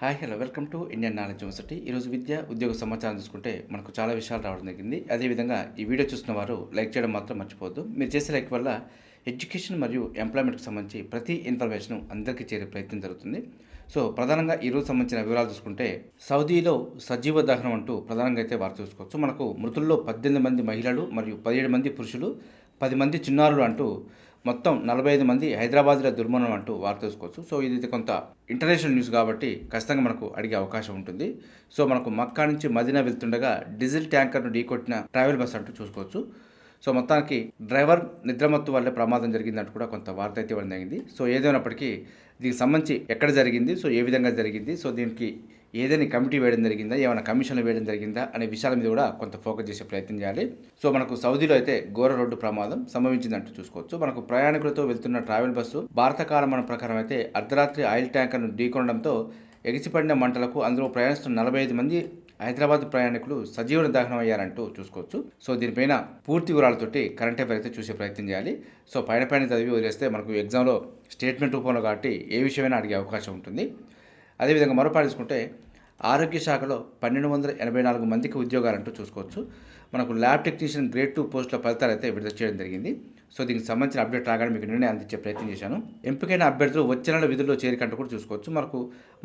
Hi hello welcome to Indian knowledge university. ఈరోజు విద్య ఉద్యోగ సమాచారం చూసుకుంటే మనకు చాలా విషయాలు రావడం జరిగింది. అదేవిధంగా ఈ వీడియో చూసిన వారు లైక్ చేయడం మాత్రం మర్చిపోవద్దు. మీరు చేసే లైక్ వల్ల ఎడ్యుకేషన్ మరియు ఎంప్లాయ్మెంట్కి సంబంధించి ప్రతి ఇన్ఫర్మేషన్ అందరికీ చేరే ప్రయత్నం జరుగుతుంది. సో ప్రధానంగా ఈరోజు సంబంధించిన వివరాలు చూసుకుంటే సౌదీలో సజీవ దహనం అంటూ ప్రధానంగా అయితే వార్త చూసుకోవచ్చు. మనకు మృతుల్లో పద్దెనిమిది మంది మహిళలు మరియు పదిహేడు మంది పురుషులు పది మంది చిన్నారులు అంటూ మొత్తం నలభై ఐదు మంది హైదరాబాద్లో దుర్మరణం అంటూ వార్త చూసుకోవచ్చు సో ఇది కొంత ఇంటర్నేషనల్ న్యూస్ కాబట్టి ఖచ్చితంగా మనకు అడిగే అవకాశం ఉంటుంది. సో మనకు మక్కా నుంచి మదీనా వెళ్తుండగా డీజిల్ ట్యాంకర్ను ఢీకొట్టిన ట్రావెల్ బస్ అంటూ చూసుకోవచ్చు. సో మొత్తానికి డ్రైవర్ నిద్రమత్తు వల్లే ప్రమాదం జరిగిందంటూ కూడా కొంత వార్త అయితే ఇవ్వడం జరిగింది సో ఏదైనప్పటికీ దీనికి సంబంధించి ఎక్కడ జరిగింది? సో ఏ విధంగా జరిగింది? సో దీనికి ఏదైనా కమిటీ వేయడం జరిగిందా? ఏమైనా కమిషన్లు వేయడం జరిగిందా? అనే విషయాల మీద కూడా కొంత ఫోకస్ చేసే ప్రయత్నం చేయాలి. సో మనకు సౌదీలో అయితే ఘోర రోడ్డు ప్రమాదం సంభవించిందంటూ చూసుకోవచ్చు. మనకు ప్రయాణికులతో వెళ్తున్న ట్రావెల్ బస్సు భారత కాలమానం ప్రకారం అయితే అర్ధరాత్రి ఆయిల్ ట్యాంకర్ను ఢీకొనడంతో ఎగిసిపడిన మంటలకు అందులో ప్రయాణిస్తున్న నలభై ఐదు మంది హైదరాబాద్ ప్రయాణికులు సజీవన దహనం అయ్యారంటూ చూసుకోవచ్చు. సో దీనిపైన పూర్తి వివరాలతోటి కరెంట్ అఫైర్ అయితే చూసే ప్రయత్నం చేయాలి. సో పైన పైన చదివి వదిలేస్తే మనకు ఎగ్జామ్లో స్టేట్మెంట్ రూపంలో కాబట్టి ఏ విషయమైనా అడిగే అవకాశం ఉంటుంది. అదేవిధంగా మరో పాటించుకుంటే ఆరోగ్య శాఖలో పన్నెండు వందల ఎనభై నాలుగు మందికి ఉద్యోగాలంటూ చూసుకోవచ్చు. మనకు ల్యాబ్ టెక్నీషియన్ గ్రేడ్ టూ పోస్టుల ఫలితాలు అయితే విడుదల చేయడం జరిగింది. సో దీనికి సంబంధించిన అప్డేట్ రాగానే మీకు నిన్నే అందించే ప్రయత్నం చేశాను. ఎంపికైన అభ్యర్థులు వచ్చే నెల విధుల్లో చేరికంటూ కూడా చూసుకోవచ్చు. మనకు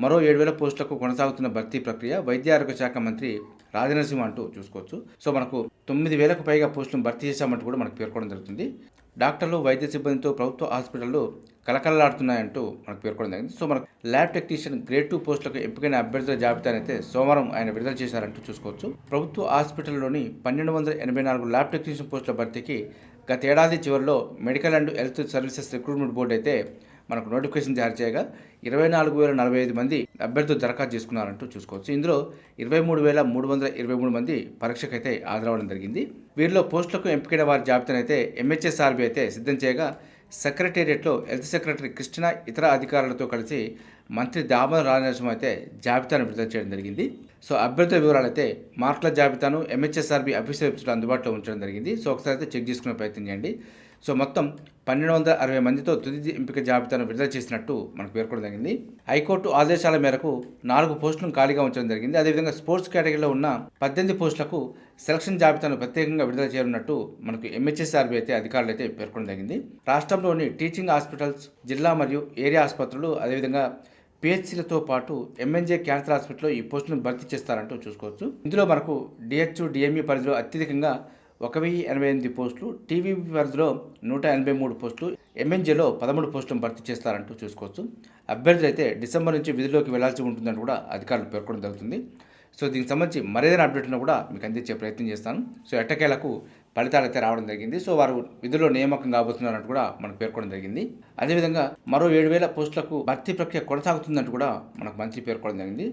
మరో ఏడు వేల పోస్టులకు కొనసాగుతున్న భర్తీ ప్రక్రియ వైద్య ఆరోగ్య శాఖ మంత్రి రాజనరసింహ అంటూ చూసుకోవచ్చు. సో మనకు తొమ్మిది వేలకు పైగా పోస్టులను భర్తీ చేశామంటూ కూడా మనకు పేర్కొనడం జరుగుతుంది. డాక్టర్లు వైద్య సిబ్బందితో ప్రభుత్వ హాస్పిటల్లో కలకలలాడుతున్నాయంటూ మనకు పేర్కొనడం జరిగింది. సో మనకు ల్యాబ్ టెక్నీషియన్ గ్రేడ్ టూ పోస్టులకు ఎంపికైన అభ్యర్థుల జాబితానైతే సోమవారం ఆయన విడుదల చేశారంటూ చూసుకోవచ్చు. ప్రభుత్వ హాస్పిటల్లోని పన్నెండు వందల ఎనభై నాలుగు ల్యాబ్ టెక్నీషియన్ పోస్టుల భర్తీకి గత ఏడాది చివరిలో medical and health services recruitment board అయితే మనకు నోటిఫికేషన్ జారీ చేయగా ఇరవై నాలుగు వేల నలభై ఐదు మంది అభ్యర్థులు దరఖాస్తు చేసుకున్నారంటూ చూసుకోవచ్చు. ఇందులో ఇరవై మూడు వేల మూడు వందల ఇరవై మూడు మంది పరీక్షకైతే హాజరవడం జరిగింది. వీరిలో పోస్టులకు ఎంపికైన వారి జాబితానైతే ఎంహెచ్ఎస్ఆర్బీ అయితే సిద్ధం చేయగా సెక్రటేరియట్లో హెల్త్ సెక్రటరీ కృష్ణ ఇతర అధికారులతో కలిసి మంత్రి దామోదర రాజనరసింహ అయితే జాబితాను విడుదల చేయడం జరిగింది. సో అభ్యర్థుల వివరాలు అయితే మార్కుల జాబితాను ఎంహెచ్ఎస్ఆర్బి అఫీషియల్ వెబ్సైట్లో అందుబాటులో ఉంచడం జరిగింది. సో ఒకసారి అయితే చెక్ చేసుకునే ప్రయత్నం చేయండి. సో మొత్తం పన్నెండు వందల అరవై మందితో తుది ఎంపిక జాబితాను విడుదల చేసినట్టు మనకు పేర్కొనడం జరిగింది. హైకోర్టు ఆదేశాల మేరకు నాలుగు పోస్టులను ఖాళీగా ఉంచడం జరిగింది. అదేవిధంగా స్పోర్ట్స్ కేటగిరీలో ఉన్న పద్దెనిమిది పోస్టులకు సెలక్షన్ జాబితాను ప్రత్యేకంగా విడుదల చేయనున్నట్టు మనకు ఎంహెచ్ఎస్ఆర్బీ అయితే అధికారులు అయితే పేర్కొనడం జరిగింది. రాష్ట్రంలోని టీచింగ్ హాస్పిటల్స్ జిల్లా మరియు ఏరియా ఆసుపత్రులు అదేవిధంగా పిహెచ్సిలతో పాటు ఎంఎన్జే క్యాన్సర్ హాస్పిటల్లో ఈ పోస్టులను భర్తీ చేస్తారంటూ చూసుకోవచ్చు. ఇందులో మనకు డిహెచ్ఓ డిఎంఈ పరిధిలో అత్యధికంగా ఒక వెయ్యి ఎనభై ఎనిమిది పోస్టులు టీవీపీ పరిధిలో నూట ఎనభై మూడు పోస్టులు ఎంఎన్జేలో పదమూడు పోస్టులను భర్తీ చేస్తారంటూ చూసుకోవచ్చు. అభ్యర్థులు అయితే డిసెంబర్ నుంచి విధిలోకి వెళ్ళాల్సి ఉంటుందని కూడా అధికారులు పేర్కొనడం జరుగుతుంది. సో దీనికి సంబంధించి మరేదైనా అప్డేట్ను కూడా మీకు అందించే ప్రయత్నం చేస్తాను. సో ఎట్టకేలకు ఫలితాలు అయితే రావడం జరిగింది. సో వారు విధుల్లో నియామకం కాబోతున్నారంటూ కూడా మనకు పేర్కొనడం జరిగింది. అదేవిధంగా మరో ఏడు వేల పోస్టులకు భర్తీ ప్రక్రియ కొనసాగుతుందంటూ కూడా మనకు మంత్రి పేర్కొనడం జరిగింది.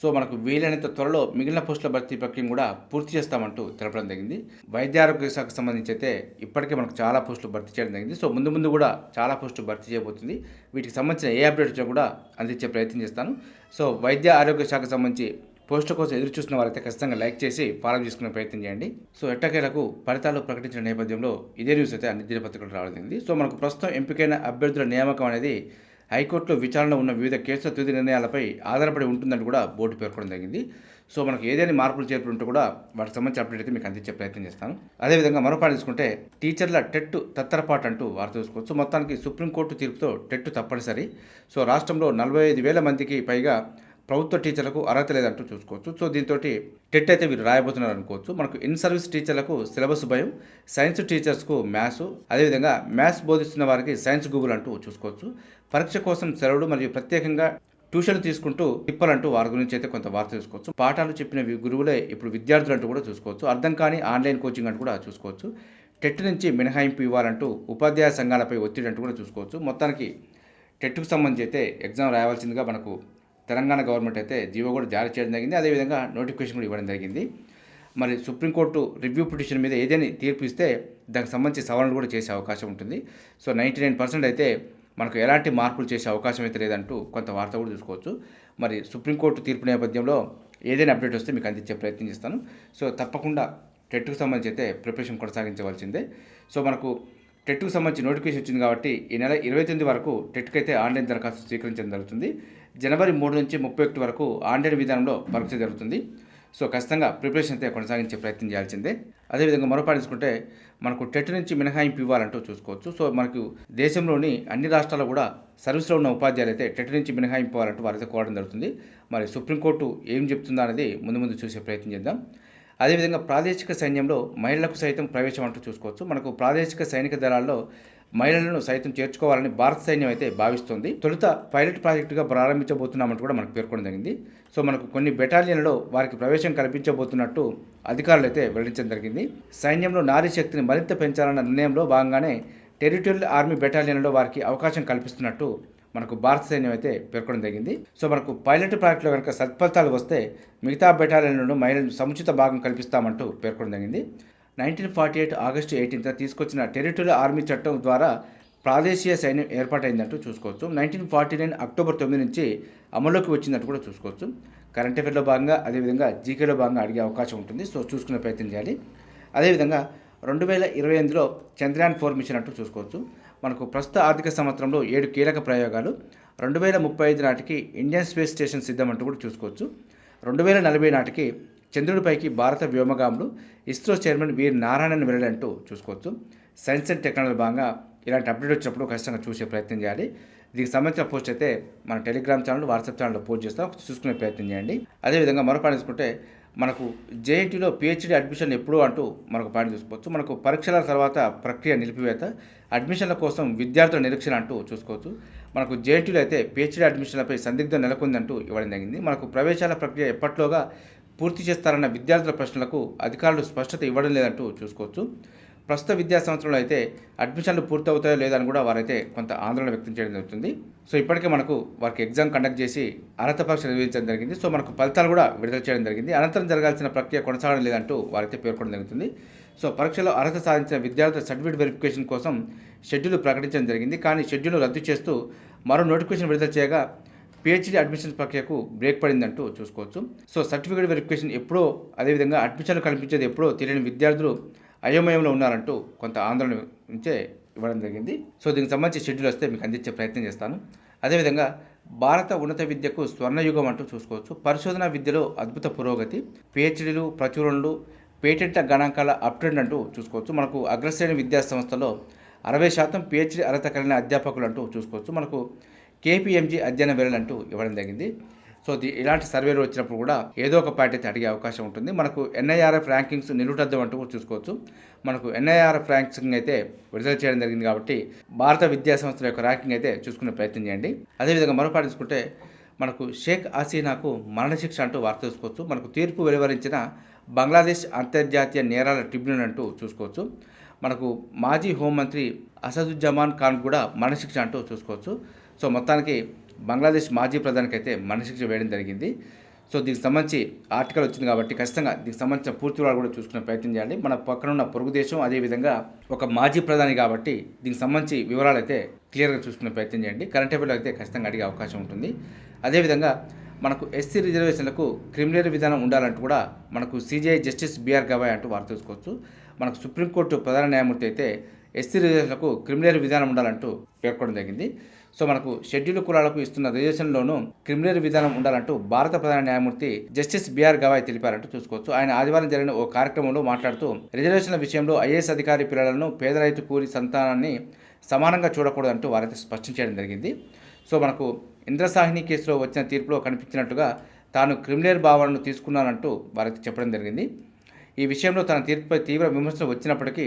సో మనకు వీలైనంత త్వరలో మిగిలిన పోస్టుల భర్తీ ప్రక్రియను కూడా పూర్తి చేస్తామంటూ తెలపడం జరిగింది. వైద్య ఆరోగ్య శాఖకు సంబంధించి అయితే ఇప్పటికే మనకు చాలా పోస్టులు భర్తీ చేయడం జరిగింది. సో ముందు ముందు కూడా చాలా పోస్టులు భర్తీ చేయబోతుంది. వీటికి సంబంధించిన ఏ అప్డేట్ వచ్చినా కూడా అందించే ప్రయత్నం చేస్తాను. సో వైద్య ఆరోగ్య శాఖకు సంబంధించి పోస్ట్ కోసం ఎదురు చూస్తున్న వారైతే ఖచ్చితంగా లైక్ చేసి ఫాలో చేసుకునే ప్రయత్నం చేయండి. సో ఎట్టకేలకు ఫలితాలు ప్రకటించిన నేపథ్యంలో ఇదే న్యూస్ అయితే అన్ని దినపత్రికలు రావడం సో మనకు ప్రస్తుతం ఎంపికైన అభ్యర్థుల నియామకం అనేది హైకోర్టులో విచారణలో ఉన్న వివిధ కేసుల తుది నిర్ణయాలపై ఆధారపడి ఉంటుందని కూడా బోర్డు పేర్కొనడం జరిగింది. సో మనకు ఏదైనా మార్పులు చేర్పులు ఉంటే కూడా వాటికి సంబంధించి అప్డేట్ అయితే మీకు అందించే ప్రయత్నం చేస్తాను. అదేవిధంగా మరోపాటు తీసుకుంటే టీచర్ల టెట్ తత్తరపాటు అంటూ వార్త చూసుకోవచ్చు. మొత్తానికి సుప్రీంకోర్టు తీర్పుతో టెట్ తప్పనిసరి. సో రాష్ట్రంలో నలభై ఐదు వేల మందికి పైగా ప్రభుత్వ టీచర్లకు అర్హత లేదంటూ చూసుకోవచ్చు. సో దీంతో టెట్ అయితే వీరు రాయబోతున్నారు అనుకోవచ్చు. మనకు ఇన్ సర్వీస్ టీచర్లకు సిలబస్ భయం సైన్స్ టీచర్స్కు మ్యాథ్స్ అదేవిధంగా మ్యాథ్స్ బోధిస్తున్న వారికి సైన్స్ గూగుల్ అంటూ చూసుకోవచ్చు. పరీక్ష కోసం సెలవులు మరియు ప్రత్యేకంగా ట్యూషన్లు తీసుకుంటూ తిప్పాలంటూ వారి గురించి అయితే కొంత వార్త చూసుకోవచ్చు. పాఠాలు చెప్పిన గురువులే ఇప్పుడు విద్యార్థులు అంటూ కూడా చూసుకోవచ్చు. అర్థం కాని ఆన్లైన్ కోచింగ్ అంటూ కూడా చూసుకోవచ్చు. టెట్ నుంచి మినహాయింపు ఇవ్వాలంటూ ఉపాధ్యాయ సంఘాలపై ఒత్తిడి అంటూ కూడా చూసుకోవచ్చు. మొత్తానికి టెట్కు సంబంధించి అయితే ఎగ్జామ్ రాయవలసిందిగా మనకు తెలంగాణ గవర్నమెంట్ అయితే జీవో కూడా జారీ చేయడం జరిగింది. అదేవిధంగా నోటిఫికేషన్ కూడా ఇవ్వడం జరిగింది. మరి సుప్రీంకోర్టు రివ్యూ పిటిషన్ మీద ఏదైనా తీర్పు ఇస్తే దానికి సంబంధించి సవరణలు కూడా చేసే అవకాశం ఉంటుంది. సో నైంటీ నైన్ పర్సెంట్ అయితే మనకు ఎలాంటి మార్పులు చేసే అవకాశం అయితే లేదంటూ కొంత వార్త కూడా చూసుకోవచ్చు. మరి సుప్రీంకోర్టు తీర్పు నేపథ్యంలో ఏదైనా అప్డేట్ వస్తే మీకు అందించే ప్రయత్నం చేస్తాను. సో తప్పకుండా టెట్కు సంబంధించి అయితే ప్రిపరేషన్ కొనసాగించవలసిందే. సో మనకు టెట్కు సంబంధించి నోటిఫికేషన్ వచ్చింది కాబట్టి ఈ నెల ఇరవై తొమ్మిది వరకు టెట్కు అయితే ఆన్లైన్ దరఖాస్తు స్వీకరించడం జరుగుతుంది. జనవరి మూడు నుంచి ముప్పై ఒకటి వరకు ఆన్లైన్ విధానంలో పరీక్ష జరుగుతుంది. సో ఖచ్చితంగా ప్రిపరేషన్ అయితే కొనసాగించే ప్రయత్నం చేయాల్సిందే. అదేవిధంగా మరో పాయింట్ మనకు టెట్ నుంచి మినహాయింపు ఇవ్వాలంటూ చూసుకోవచ్చు. సో మనకు దేశంలోని అన్ని రాష్ట్రాల్లో కూడా సర్వీస్లో ఉన్న ఉపాధ్యాయులు అయితే టెట్ నుంచి మినహాయింపు ఇవ్వాలంటూ వారైతే కోరడం జరుగుతుంది. మరి సుప్రీంకోర్టు ఏం చెప్తుందా అనేది ముందు ముందు చూసే ప్రయత్నం చేద్దాం. అదేవిధంగా ప్రాదేశిక సైన్యంలో మహిళలకు సైతం ప్రవేశం అంటూ చూసుకోవచ్చు. మనకు ప్రాదేశిక సైనిక దళాల్లో మహిళలను సైతం చేర్చుకోవాలని భారత సైన్యం అయితే భావిస్తుంది. తొలుత పైలట్ ప్రాజెక్టుగా ప్రారంభించబోతున్నామంటూ కూడా మనకు పేర్కొనడం జరిగింది. సో మనకు కొన్ని బెటాలియన్లలో వారికి ప్రవేశం కల్పించబోతున్నట్టు అధికారులు అయితే వెల్లడించడం జరిగింది. సైన్యంలో నారీ శక్తిని మరింత పెంచాలన్న నిర్ణయంలో భాగంగానే టెరిటోరియల్ ఆర్మీ బెటాలియన్లో వారికి అవకాశం కల్పిస్తున్నట్టు మనకు భారత సైన్యం అయితే పేర్కొనడం జరిగింది. సో మనకు పైలట్ ప్రాజెక్టులో కనుక సత్ఫలితాలు వస్తే మిగతా బెటాలియన్లను మహిళలను సముచిత భాగం కల్పిస్తామంటూ పేర్కొనడం జరిగింది. Nineteen forty eight August eighteenth తీసుకొచ్చిన టెరిటరీ ఆర్మీ చట్టం ద్వారా ప్రాదేశీయ సైన్యం ఏర్పాటైందంటూ చూసుకోవచ్చు. నైన్టీన్ ఫార్టీ నైన్ అక్టోబర్ తొమ్మిది నుంచి అమల్లోకి వచ్చిందంటూ కూడా చూసుకోవచ్చు. కరెంట్ అఫేర్లో భాగంగా అదేవిధంగా జీకేలో భాగంగా అడిగే అవకాశం ఉంటుంది. సో చూసుకునే ప్రయత్నం చేయాలి. అదేవిధంగా రెండు వేల ఇరవై ఎనిమిదిలో చంద్రయాన్ ఫోర్ మిషన్ అంటూ చూసుకోవచ్చు. మనకు ప్రస్తుత ఆర్థిక సంవత్సరంలో ఏడు కీలక ప్రయోగాలు. రెండు వేల ముప్పై ఐదు నాటికి ఇండియన్ స్పేస్ స్టేషన్ సిద్ధం అంటూ కూడా చూసుకోవచ్చు. రెండు వేల నలభై నాటికి చంద్రుడిపైకి భారత వ్యోమగాములు ఇస్రో చైర్మన్ వీర్ నారాయణన్ వెళ్ళడంటూ చూసుకోవచ్చు. సైన్స్ అండ్ టెక్నాలజీ భాగంగా ఇలాంటి అప్డేట్ వచ్చినప్పుడు ఖచ్చితంగా చూసే ప్రయత్నం చేయాలి. దీనికి సంబంధించిన పోస్ట్ అయితే మన టెలిగ్రామ్ ఛానల్ వాట్సాప్ ఛానల్లో పోస్ట్ చేస్తాం చూసుకునే ప్రయత్నం చేయండి. అదేవిధంగా మరో పాయింట్ తీసుకుంటే మనకు జేఎన్టీలో పిహెచ్డీ అడ్మిషన్ ఎప్పుడు అంటూ మనకు పాయింట్ చూసుకోవచ్చు మనకు పరీక్షల తర్వాత ప్రక్రియ నిలిపివేత అడ్మిషన్ల కోసం విద్యార్థుల నిరీక్షణ అంటూ చూసుకోవచ్చు. మనకు జేఎన్టీలో అయితే పిహెచ్డీ అడ్మిషన్లపై సందిగ్ధం నెలకొందంటూ ఇవ్వడం జరిగింది. మనకు ప్రవేశాల ప్రక్రియ ఎప్పట్లోగా పూర్తి చేస్తారన్న విద్యార్థుల ప్రశ్నలకు అధికారులు స్పష్టత ఇవ్వడం లేదంటూ చూసుకోవచ్చు. ప్రస్తుత విద్యా సంవత్సరంలో అయితే అడ్మిషన్లు పూర్తవుతాయో లేదని కూడా వారైతే కొంత ఆందోళన వ్యక్తం చేయడం జరుగుతుంది. సో ఇప్పటికే మనకు వారికి ఎగ్జామ్ కండక్ట్ చేసి అర్హత పరీక్ష నిర్వహించడం జరిగింది. సో మనకు ఫలితాలు కూడా విడుదల చేయడం జరిగింది. అనంతరం జరగాల్సిన ప్రక్రియ కొనసాగడం లేదంటూ వారైతే పేర్కొనడం జరుగుతుంది. సో పరీక్షలో అర్హత సాధించిన విద్యార్థుల సర్టిఫికేట్ వెరిఫికేషన్ కోసం షెడ్యూల్ ప్రకటించడం జరిగింది. కానీ షెడ్యూల్ రద్దు చేస్తూ మరో నోటిఫికేషన్ విడుదల చేయగా పిహెచ్డీ అడ్మిషన్ ప్రక్రియకు బ్రేక్ పడిందంటూ చూసుకోవచ్చు. సో సర్టిఫికేట్ వెరిఫికేషన్ ఎప్పుడో అదేవిధంగా అడ్మిషన్లు కల్పించేది ఎప్పుడో తెలియని విద్యార్థులు అయోమయంలో ఉన్నారంటూ కొంత ఆందోళన నుంచే ఇవ్వడం జరిగింది. సో దీనికి సంబంధించి షెడ్యూల్ వస్తే మీకు అందించే ప్రయత్నం చేస్తాను. అదేవిధంగా భారత ఉన్నత విద్యకు స్వర్ణయుగం అంటూ చూసుకోవచ్చు. పరిశోధన విద్యలో అద్భుత పురోగతి పిహెచ్డీలు ప్రచురణలు పేటెంట్ల గణాంకాల అప్ట్రెండ్ అంటూ చూసుకోవచ్చు. మనకు అగ్రశ్రేణి విద్యా సంస్థలో అరవై శాతం పిహెచ్డీ అర్హత కలిగిన అధ్యాపకులు అంటూ చూసుకోవచ్చు. మనకు కేపీఎంజీ అధ్యయన వేళలంటూ ఇవ్వడం జరిగింది. సో ఇలాంటి సర్వేలు వచ్చినప్పుడు కూడా ఏదో ఒక పార్టీ అయితే అడిగే అవకాశం ఉంటుంది. మనకు ఎన్ఐఆర్ఎఫ్ ర్యాంకింగ్స్ నిలుటద్దం అంటూ కూడా చూసుకోవచ్చు. మనకు ఎన్ఐఆర్ఎఫ్ ర్యాంకింగ్ అయితే విడుదల చేయడం జరిగింది కాబట్టి భారత విద్యా సంస్థల యొక్క ర్యాంకింగ్ అయితే చూసుకునే ప్రయత్నం చేయండి. అదేవిధంగా మరో పార్టీ చూసుకుంటే మనకు షేక్ హసీనాకు మరణశిక్ష అంటూ వార్త చూసుకోవచ్చు. మనకు తీర్పు వెలువరించిన బంగ్లాదేశ్ అంతర్జాతీయ నేరాల ట్రిబ్యునల్ అంటూ చూసుకోవచ్చు. మనకు మాజీ హోంమంత్రి అసదుజ్జమాన్ ఖాన్ కూడా మరణశిక్ష అంటూ చూసుకోవచ్చు. సో మొత్తానికి బంగ్లాదేశ్ మాజీ ప్రధానికి అయితే వేయడం జరిగింది. సో దీనికి సంబంధించి ఆర్టికల్ వచ్చింది కాబట్టి ఖచ్చితంగా దీనికి సంబంధించిన పూర్తి వివరాలు కూడా చూసుకునే ప్రయత్నం చేయాలి. మన పక్కన ఉన్న పొరుగు దేశం అదేవిధంగా ఒక మాజీ ప్రధాని కాబట్టి దీనికి సంబంధించి వివరాలు అయితే క్లియర్గా చూసుకునే ప్రయత్నం చేయండి. కరెంట్ అఫేర్లో అయితే ఖచ్చితంగా అడిగే అవకాశం ఉంటుంది. అదేవిధంగా మనకు ఎస్సీ రిజర్వేషన్లకు క్రిమినల్ విధానం ఉండాలంటూ కూడా మనకు సీజీఐ జస్టిస్ బీఆర్ గవాయ్ అంటూ వారు చూసుకోవచ్చు మనకు సుప్రీంకోర్టు ప్రధాన న్యాయమూర్తి అయితే ఎస్సీ రిజర్వేషన్లకు క్రిమినల్ విధానం ఉండాలంటూ పేర్కొనడం జరిగింది. సో మనకు షెడ్యూల్ కులాలకు ఇస్తున్న రిజర్వేషన్లోనూ క్రిమినల్ విధానం ఉండాలంటూ భారత ప్రధాన న్యాయమూర్తి జస్టిస్ బిఆర్ గవాయ్ తెలిపారంటూ చూసుకోవచ్చు. ఆయన ఆదివారం జరిగిన ఓ కార్యక్రమంలో మాట్లాడుతూ రిజర్వేషన్ల విషయంలో ఐఏఎస్ అధికారి పిల్లలను పేద రైతు కూలి సంతానాన్ని సమానంగా చూడకూడదంటూ వారైతే స్పష్టం చేయడం జరిగింది. సో మనకు ఇంద్రసాహిని కేసులో వచ్చిన తీర్పులో కనిపించినట్టుగా తాను క్రిమినల్ భావనను తీసుకున్నానంటూ వారైతే చెప్పడం జరిగింది. ఈ విషయంలో తన తీర్పుపై తీవ్ర విమర్శలు వచ్చినప్పటికీ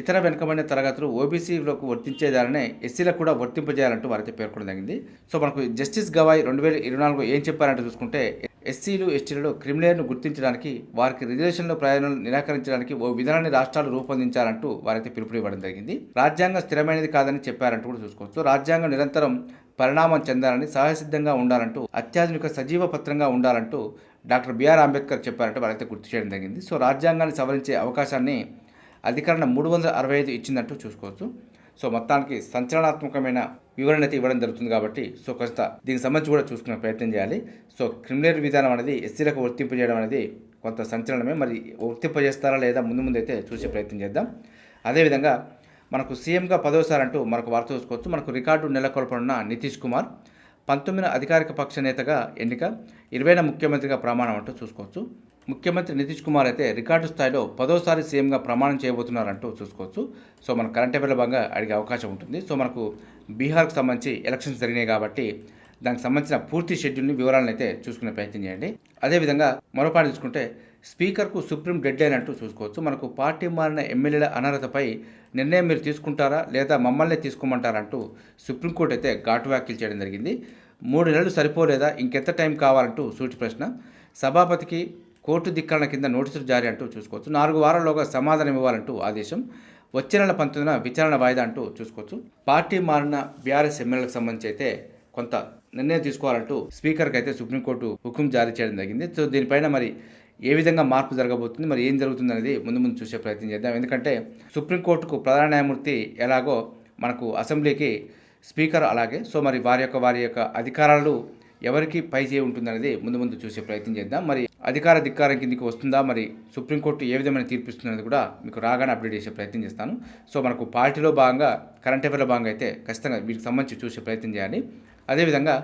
ఇతర వెనుకబడిన తరగతులు ఓబీసీలకు వర్తించేదారనే ఎస్సీలకు కూడా వర్తింపజేయాలంటూ వారైతే పేర్కొనడం జరిగింది. సో మనకు జస్టిస్ గవాయ్ రెండు వేల ఇరవై నాలుగు ఏం చెప్పారంటే చూసుకుంటే ఎస్సీలు ఎస్టీలలో క్రిమినల్ను గుర్తించడానికి వారికి రిజర్వేషన్లో ప్రయాణాలను నిరాకరించడానికి ఓ విధానాన్ని రాష్ట్రాలు రూపొందించాలంటూ వారైతే పిలుపులు ఇవ్వడం జరిగింది. రాజ్యాంగం స్థిరమైనది కాదని చెప్పారంటూ కూడా చూసుకోవచ్చు. రాజ్యాంగం నిరంతరం పరిణామం చెందాలని సహసిద్ధంగా ఉండాలంటూ అత్యాధునిక సజీవ పత్రంగా ఉండాలంటూ డాక్టర్ బిఆర్ అంబేద్కర్ చెప్పారంటూ వారైతే గుర్తు చేయడం జరిగింది. సో రాజ్యాంగాన్ని సవరించే అవకాశాన్ని అధికరణ మూడు వందల అరవై ఐదు ఇచ్చిందంటూ చూసుకోవచ్చు. సో మొత్తానికి సంచలనాత్మకమైన వివరణ అయితే ఇవ్వడం జరుగుతుంది కాబట్టి సో కొంత దీనికి సంబంధించి కూడా చూసుకునే ప్రయత్నం చేయాలి. సో క్రిమినల్ విధానం అనేది ఎస్సీలకు వర్తింపజేయడం అనేది కొంత సంచలనమే. మరి వర్తింపజేస్తారా లేదా ముందు ముందు అయితే చూసే ప్రయత్నం చేద్దాం. అదేవిధంగా మనకు సీఎంగా పదోసారి అంటూ మనకు వార్త చూసుకోవచ్చు. మనకు రికార్డు నెలకొల్పనున్న నితీష్ కుమార్ పంతొమ్మిదిన అధికారిక పక్ష నేతగా ఎన్నిక ఇరవైన ముఖ్యమంత్రిగా ప్రమాణం అంటూ చూసుకోవచ్చు. ముఖ్యమంత్రి నితీష్ కుమార్ అయితే రికార్డు స్థాయిలో పదోసారి సీఎంగా ప్రమాణం చేయబోతున్నారంటూ చూసుకోవచ్చు. సో మన కరెంట్ అఫేర్ల భాగంగా అడిగే అవకాశం ఉంటుంది. సో మనకు బీహార్కు సంబంధించి ఎలక్షన్స్ జరిగినాయి కాబట్టి దానికి సంబంధించిన పూర్తి షెడ్యూల్ని వివరాలను అయితే చూసుకునే ప్రయత్నం చేయండి. అదేవిధంగా మరో పాట చూసుకుంటే స్పీకర్కు సుప్రీం డెడ్ లైన్ అంటూ చూసుకోవచ్చు. మనకు పార్టీ మారిన ఎమ్మెల్యేల అనర్హతపై నిర్ణయం మీరు తీసుకుంటారా లేదా మమ్మల్ని తీసుకోమంటారా అంటూ సుప్రీంకోర్టు అయితే ఘాటు వ్యాఖ్యలు చేయడం జరిగింది. మూడు నెలలు సరిపోలేదా? ఇంకెంత టైం కావాలంటూ సూటి ప్రశ్న. సభాపతికి కోర్టు ధిక్కరణ కింద నోటీసులు జారీ అంటూ చూసుకోవచ్చు. నాలుగు వారాల్లోగా సమాధానం ఇవ్వాలంటూ ఆదేశం. వచ్చే నెల పంతొమ్మిదిన విచారణ వాయిదా అంటూ చూసుకోవచ్చు. పార్టీ మారిన బీఆర్ఎస్ ఎమ్మెల్యేలకు సంబంధించి అయితే కొంత నిర్ణయం తీసుకోవాలంటూ స్పీకర్కి అయితే సుప్రీంకోర్టు హుకుం జారీ చేయడం జరిగింది. సో దీనిపైన మరి ఏ విధంగా మార్పు జరగబోతుంది మరి ఏం జరుగుతుంది అనేది ముందు ముందు చూసే ప్రయత్నం చేద్దాం. ఎందుకంటే సుప్రీంకోర్టుకు ప్రధాన న్యాయమూర్తి ఎలాగో మనకు అసెంబ్లీకి స్పీకర్ అలాగే సో మరి వారి యొక్క వారి యొక్క అధికారాలు ఎవరికి పై చేయి ఉంటుందనేది ముందు ముందు చూసే ప్రయత్నం చేద్దాం. మరి అధికార ధిక్కారం కిందికి వస్తుందా? మరి సుప్రీంకోర్టు ఏ విధమైన తీర్పిస్తుందనేది కూడా మీకు రాగానే అప్డేట్ చేసే ప్రయత్నం చేస్తాను. సో మనకు పార్టీలో భాగంగా కరెంట్ అఫేర్లో భాగంగా అయితే ఖచ్చితంగా వీటికి సంబంధించి చూసే ప్రయత్నం చేయాలి. అదేవిధంగా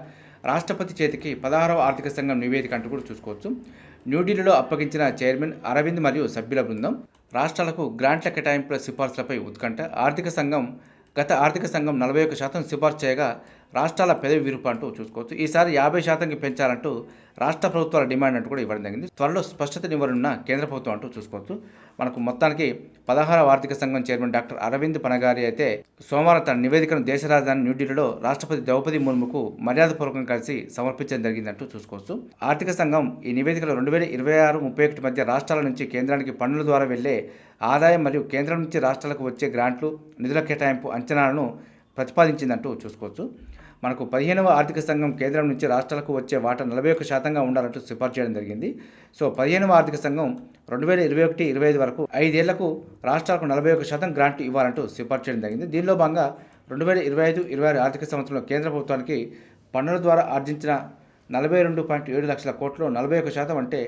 రాష్ట్రపతి చేతికి పదహారవ ఆర్థిక సంఘం నివేదిక అంటూ కూడా చూసుకోవచ్చు. న్యూఢిల్లీలో అప్పగించిన చైర్మన్ అరవింద్ మరియు సభ్యుల బృందం రాష్ట్రాలకు గ్రాంట్ల కేటాయింపుల సిఫార్సులపై ఉత్కంఠ ఆర్థిక సంఘం గత ఆర్థిక సంఘం నలభై ఒక్క శాతం సిఫార్సు చేయగా రాష్ట్రాల పెదవి విరుపు అంటూ చూసుకోవచ్చు. ఈసారి యాభై శాతంకి పెంచాలంటూ రాష్ట్ర ప్రభుత్వాల డిమాండ్ అంటూ కూడా ఇవ్వడం జరిగింది. త్వరలో స్పష్టత ఇవ్వనున్న కేంద్ర ప్రభుత్వం అంటూ చూసుకోవచ్చు. మనకు మొత్తానికి పదహారవ ఆర్థిక సంఘం చైర్మన్ డాక్టర్ అరవింద్ పనగారి అయితే సోమవారం తన నివేదికను దేశ రాజధాని న్యూఢిల్లీలో రాష్ట్రపతి ద్రౌపది ముర్ముకు మర్యాదపూర్వకంగా కలిసి సమర్పించడం జరిగిందంటూ చూసుకోవచ్చు. ఆర్థిక సంఘం ఈ నివేదికలో రెండు వేల ఇరవై ఆరు ముప్పై ఒకటి మధ్య రాష్ట్రాల నుంచి కేంద్రానికి పన్నుల ద్వారా వెళ్ళే ఆదాయం మరియు కేంద్రం నుంచి రాష్ట్రాలకు వచ్చే గ్రాంట్లు నిధుల కేటాయింపు అంచనాలను ప్రతిపాదించిందంటూ చూసుకోవచ్చు. మనకు పదిహేనవ ఆర్థిక సంఘం కేంద్రం నుంచి రాష్ట్రాలకు వచ్చే వాటా నలభై ఒక్క శాతంగా ఉండాలంటూ సిఫార్సు చేయడం జరిగింది. సో పదిహేనవ ఆర్థిక సంఘం రెండు వేల ఇరవై ఒకటి ఇరవై ఐదు వరకు ఐదేళ్ళకు రాష్ట్రాలకు నలభై ఒక్క శాతం గ్రాంట్ ఇవ్వాలంటూ సిఫార్సు చేయడం జరిగింది. దీనిలో భాగంగా రెండు వేల ఇరవై ఐదు ఇరవై ఆరు ఆర్థిక సంవత్సరంలో కేంద్ర ప్రభుత్వానికి పన్నుల ద్వారా ఆర్జించిన నలభై రెండు పాయింట్ ఏడు లక్షల కోట్లు నలభై ఒక్క శాతం అంటే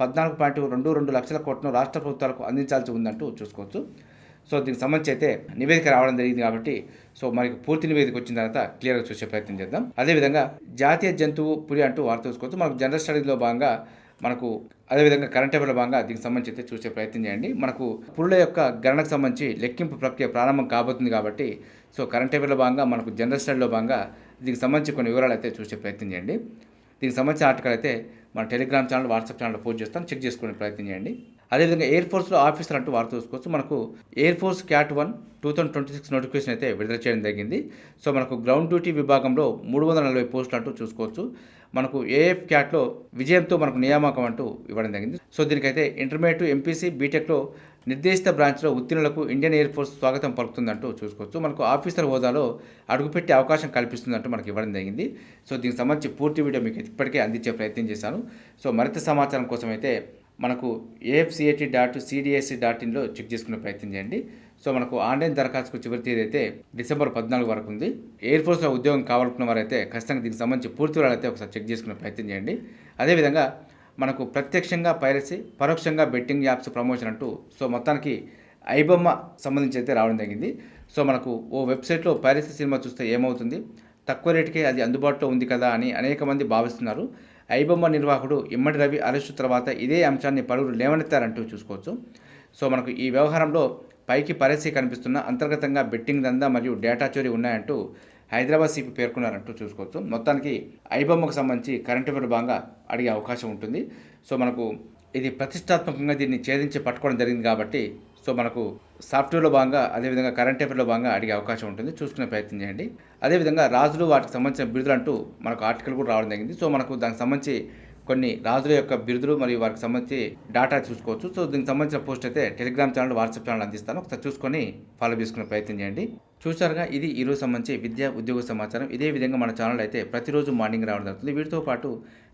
పద్నాలుగు పాయింట్ రెండు రెండు లక్షల కోట్లను రాష్ట్ర ప్రభుత్వాలకు అందించాల్సి ఉందంటూ చూసుకోవచ్చు. సో దీనికి సంబంధించి అయితే నివేదిక రావడం జరిగింది కాబట్టి సో మనకి పూర్తి నివేదిక వచ్చిన తర్వాత క్లియర్గా చూసే ప్రయత్నం చేద్దాం. అదేవిధంగా జాతీయ జంతువు పులి అంటూ వార్త చూసుకోవచ్చు. మనకు జనరల్ స్టడీలో భాగంగా మనకు అదేవిధంగా కరెంట్ అఫేర్ల భాగంగా దీనికి సంబంధించి అయితే చూసే ప్రయత్నం చేయండి. మనకు పురుల యొక్క గణనకు సంబంధించి లెక్కింపు ప్రక్రియ ప్రారంభం కాబోతుంది కాబట్టి సో కరెంట్ అఫేర్ల భాగంగా మనకు జనరల్ స్టడీలో భాగంగా దీనికి సంబంధించి కొన్ని వివరాలు అయితే చూసే ప్రయత్నం చేయండి. దీనికి సంబంధించిన ఆర్టికల్ అయితే మన Telegram channel WhatsApp channel post చేస్తాను చెక్ చేసుకునే ప్రయత్నం చేయండి. అదేవిధంగా ఎయిర్ ఫోర్స్లో ఆఫీసర్ అంటూ వార్త చూసుకోవచ్చు. మనకు Air Force CAT one two thousand twenty six notification అయితే విడుదల చేయడం జరిగింది. సో మనకు గ్రౌండ్ డ్యూటీ విభాగంలో మూడు వందల నలభై పోస్టులు అంటూ చూసుకోవచ్చు. మనకు ఏఎఫ్ క్యాట్లో విజయంతో మనకు నియామకం అంటూ ఇవ్వడం జరిగింది. సో దీనికైతే ఇంటర్మీడియట్ ఎంపీసీ బీటెక్లో నిర్దేశిత బ్రాంచ్లో ఉత్తీర్ణులకు ఇండియన్ ఎయిర్ ఫోర్స్ స్వాగతం పలుకుతుందంటూ చూసుకోవచ్చు. మనకు ఆఫీసర్ హోదాలో అడుగుపెట్టే అవకాశం కల్పిస్తుందంటూ మనకి ఇవ్వడం జరిగింది. సో దీనికి సంబంధించి పూర్తి వీడియో మీకు ఇప్పటికే అందించే ప్రయత్నం చేశాను. సో మరింత సమాచారం కోసం అయితే మనకు ఏఎఫ్సిఐటి డాట్ సిడిఎస్సి డాట్ ఇన్లో చెక్ చేసుకునే ప్రయత్నం చేయండి. సో మనకు ఆన్లైన్ దరఖాస్తుకు చివరి తేదీ అయితే డిసెంబర్ పద్నాలుగు వరకు ఉంది. ఎయిర్ ఫోర్స్లో ఉద్యోగం కావాలనుకున్న వారైతే ఖచ్చితంగా దీనికి సంబంధించి పూర్తి అయితే ఒకసారి చెక్ చేసుకునే ప్రయత్నం చేయండి. అదేవిధంగా మనకు ప్రత్యక్షంగా పైరసీ పరోక్షంగా బెట్టింగ్ యాప్స్ ప్రమోషన్ అంటూ సో మొత్తానికి ఐబొమ్మ సంబంధించి అయితే రావడం జరిగింది. సో మనకు ఓ వెబ్సైట్లో పైరసీ సినిమా చూస్తే ఏమవుతుంది? తక్కువ రేటుకే అది అందుబాటులో ఉంది కదా అని అనేక మంది భావిస్తున్నారు. ఐబొమ్మ నిర్వాహకుడు ఇమ్మడి రవి అరెస్టు తర్వాత ఇదే అంశాన్ని పలువురు లేవనెత్తారంటూ చూసుకోవచ్చు. సో మనకు ఈ వ్యవహారంలో పైకి పరసి కనిపిస్తున్న అంతర్గతంగా బెట్టింగ్ దందా మరియు డేటా చోరీ ఉన్నాయంటూ హైదరాబాద్ సిపి పేర్కొన్నారంటూ చూసుకోవచ్చు. మొత్తానికి ఐబొమ్మకు సంబంధించి కరెంటు బిల్లు బాగా అడిగే అవకాశం ఉంటుంది. సో మనకు ఇది ప్రతిష్టాత్మకంగా దీన్ని ఛేదించి పట్టుకోవడం జరిగింది కాబట్టి సో మనకు సాఫ్ట్వేర్లో భాగంగా అదేవిధంగా కరెంట్ అఫేర్లో భాగంగా అడిగే అవకాశం ఉంటుంది. చూసుకునే ప్రయత్నం చేయండి. అదేవిధంగా రాజులు వాటికి సంబంధించిన బిరుదులు అంటూ మనకు ఆర్టికల్ కూడా రావడం జరిగింది. సో మనకు దానికి సంబంధించి కొన్ని రాజుల యొక్క బిరుదులు మరియు వారికి సంబంధించి డేటా చూసుకోవచ్చు. సో దీనికి సంబంధించిన పోస్ట్ అయితే టెలిగ్రామ్ ఛానల్ వాట్సాప్ ఛానల్ అందిస్తాను. ఒకసారి చూసుకొని ఫాలో చేసుకునే ప్రయత్నం చేయండి. చూసారుగా ఇది ఈరోజు సంబంధించి విద్యా ఉద్యోగ సమాచారం. ఇదే విధంగా మన ఛానల్ అయితే ప్రతిరోజు మార్నింగ్ రావడం జరుగుతుంది. వీటితో పాటు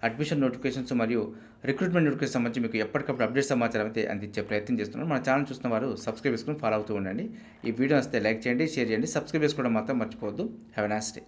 అడ్మిషన్ నోటిఫికేషన్స్ మరియు రిక్రూట్మెంట్ నోటిఫికేషన్ సంబంధించి మీకు ఎప్పటికప్పుడు అప్డేట్ సమాచారం అయితే అందించే ప్రయత్నం చేస్తున్నాను. మన ఛానల్ చూస్తున్న వారు సబ్స్క్రైబ్ చేసుకుని ఫాలో అవుతూ ఉండండి. ఈ వీడియో వస్తే లైక్ చేయండి షేర్ చేయండి. సబ్స్క్రైబ్ చేసుకోవడం మాత్రం మర్చిపోవద్దు. Have a నాస్ day